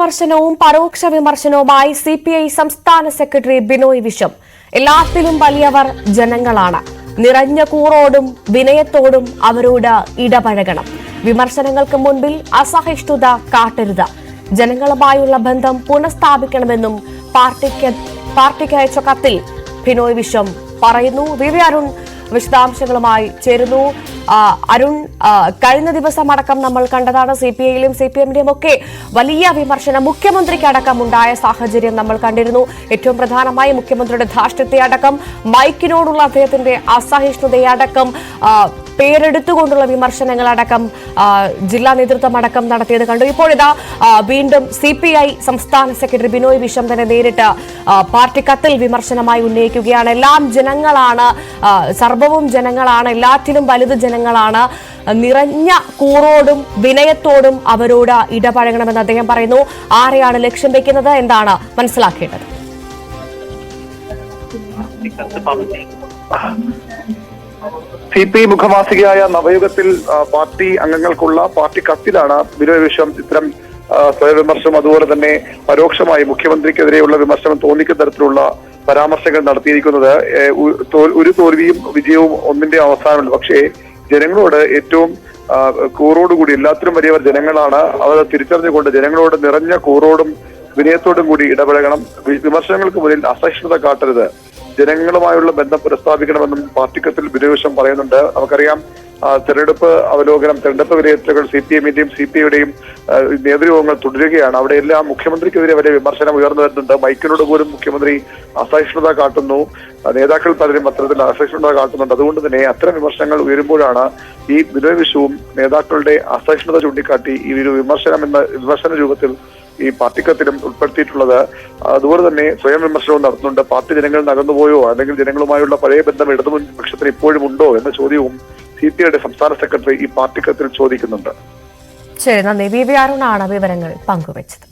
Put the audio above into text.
വിമർശനവും പരോക്ഷ വിമർശനവുമായി സി പി ഐ സംസ്ഥാന സെക്രട്ടറി ബിനോയ് വിശ്വം. എല്ലാത്തിലും വലിയവർ ജനങ്ങളാണ്. നിറഞ്ഞ കൂറോടും വിനയത്തോടും അവരോട് ഇടപഴകണം. വിമർശനങ്ങൾക്ക് മുൻപിൽ അസഹിഷ്ണുത കാട്ടരുത്. ജനങ്ങളുമായുള്ള ബന്ധം പുനഃസ്ഥാപിക്കണമെന്നും പാർട്ടിക്ക് പാർട്ടിക്ക് അയച്ച കത്തിൽ ബിനോയ് വിശ്വം പറയുന്നു. വി വിശദാംശങ്ങളുമായി ചേരുന്നു. അരുൺ കഴിഞ്ഞ ദിവസം അടക്കം നമ്മൾ കണ്ടതാണ് സി പി ഐയിലും സി പി എമ്മിന്റെയും ഒക്കെ വലിയ വിമർശനം മുഖ്യമന്ത്രിക്ക് അടക്കം ഉണ്ടായ സാഹചര്യം നമ്മൾ കണ്ടിരുന്നു. ഏറ്റവും പ്രധാനമായി മുഖ്യമന്ത്രിയുടെ ധാർഷ്ട്യത്തെ അടക്കം മൈക്കിനോടുള്ള അദ്ദേഹത്തിന്റെ അസഹിഷ്ണുതയെ അടക്കം ആ, പേരെടുത്തുകൊണ്ടുള്ള വിമർശനങ്ങൾ അടക്കം ജില്ലാ നേതൃത്വം അടക്കം നടത്തിയത് കണ്ടു. ഇപ്പോഴിതാ ഇതാ വീണ്ടും സി പി ഐ സംസ്ഥാന സെക്രട്ടറി ബിനോയ് വിശ്വം തന്നെ നേരിട്ട് പാർട്ടി കത്തിൽ വിമർശനമായി ഉന്നയിക്കുകയാണ്. എല്ലാം ജനങ്ങളാണ് സർവവും ജനങ്ങളാണ് എല്ലാത്തിലും വലുത് ജനങ്ങളാണ്. നിറഞ്ഞ കൂറോടും വിനയത്തോടും അവരോട് ഇടപഴകണമെന്ന് അദ്ദേഹം പറയുന്നു. ആരെയാണ് ലക്ഷ്യം വെക്കുന്നത്? എന്താണ് മനസ്സിലാക്കേണ്ടത്? സി പി മുഖമാസികയായ നവയുഗത്തിൽ പാർട്ടി അംഗങ്ങൾക്കുള്ള പാർട്ടി കത്തിലാണ് ബിനോയ് വിശ്വം ഇത്തരം സ്വയം സ്വയവിമർശനം അതുപോലെ തന്നെ പരോക്ഷമായി മുഖ്യമന്ത്രിക്കെതിരെയുള്ള വിമർശനം തോന്നിക്കുന്ന തരത്തിലുള്ള പരാമർശങ്ങൾ നടത്തിയിരിക്കുന്നത് ഒരു തോൽവിയും വിജയവും ഒന്നിന്റെ അവസാനമല്ല. പക്ഷേ ജനങ്ങളോട് ഏറ്റവും കൂറോടുകൂടി എല്ലാത്തിനും വലിയവർ ജനങ്ങളാണ്. അവർ തിരിച്ചറിഞ്ഞുകൊണ്ട് ജനങ്ങളോട് നിറഞ്ഞ കൂറോടും വിനയത്തോടും കൂടി ഇടപഴകണം. വിമർശനങ്ങൾക്ക് മുന്നിൽ അസഹിഷ്ണുത കാട്ടരുത്. ജനങ്ങളുമായുള്ള ബന്ധം പുനഃസ്ഥാപിക്കണമെന്നും പാർട്ടി കത്തിൽ ബിരുവശം പറയുന്നുണ്ട്. നമുക്കറിയാം തെരഞ്ഞെടുപ്പ് അവലോകനം തെരഞ്ഞെടുപ്പ് വിലയിരുത്തലുകൾ സി പി എമ്മിന്റെയും സി പി ഐയുടെയും നേതൃയോഗങ്ങൾ തുടരുകയാണ്. അവിടെ എല്ലാം മുഖ്യമന്ത്രിക്കെതിരെ വരെ വിമർശനം ഉയർന്നു വരുന്നുണ്ട്. മൈക്കിനോട് പോലും മുഖ്യമന്ത്രി അസഹിഷ്ണുത കാട്ടുന്നു. നേതാക്കൾ പലരും അത്തരത്തിൽ അസഹിഷ്ണുത കാട്ടുന്നുണ്ട്. അതുകൊണ്ട് തന്നെ അത്തരം വിമർശനങ്ങൾ ഉയരുമ്പോഴാണ് ഈ ബിനോയ് വിശ്വവും നേതാക്കളുടെ അസഹിഷ്ണുത ചൂണ്ടിക്കാട്ടി ഈ ഒരു വിമർശനം എന്ന വിമർശന രൂപത്തിൽ ഈ പാർട്ടിക്കത്തിലും ഉൾപ്പെടുത്തിയിട്ടുള്ളത്. അതുപോലെ തന്നെ സ്വയം വിമർശനവും നടത്തുന്നുണ്ട്. പാർട്ടി ജനങ്ങൾ നകന്നുപോയോ? അല്ലെങ്കിൽ ജനങ്ങളുമായുള്ള പഴയ ബന്ധം ഇടതുപക്ഷത്തിന് ഇപ്പോഴും ഉണ്ടോ എന്ന ചോദ്യവും സി പി ഐയുടെ സംസ്ഥാന സെക്രട്ടറി ഈ പാർട്ടിക്കത്തിൽ ചോദിക്കുന്നുണ്ട്. ശരി നന്ദി. വി വി അരുണാണ് വിവരങ്ങൾ പങ്കുവച്ചത്.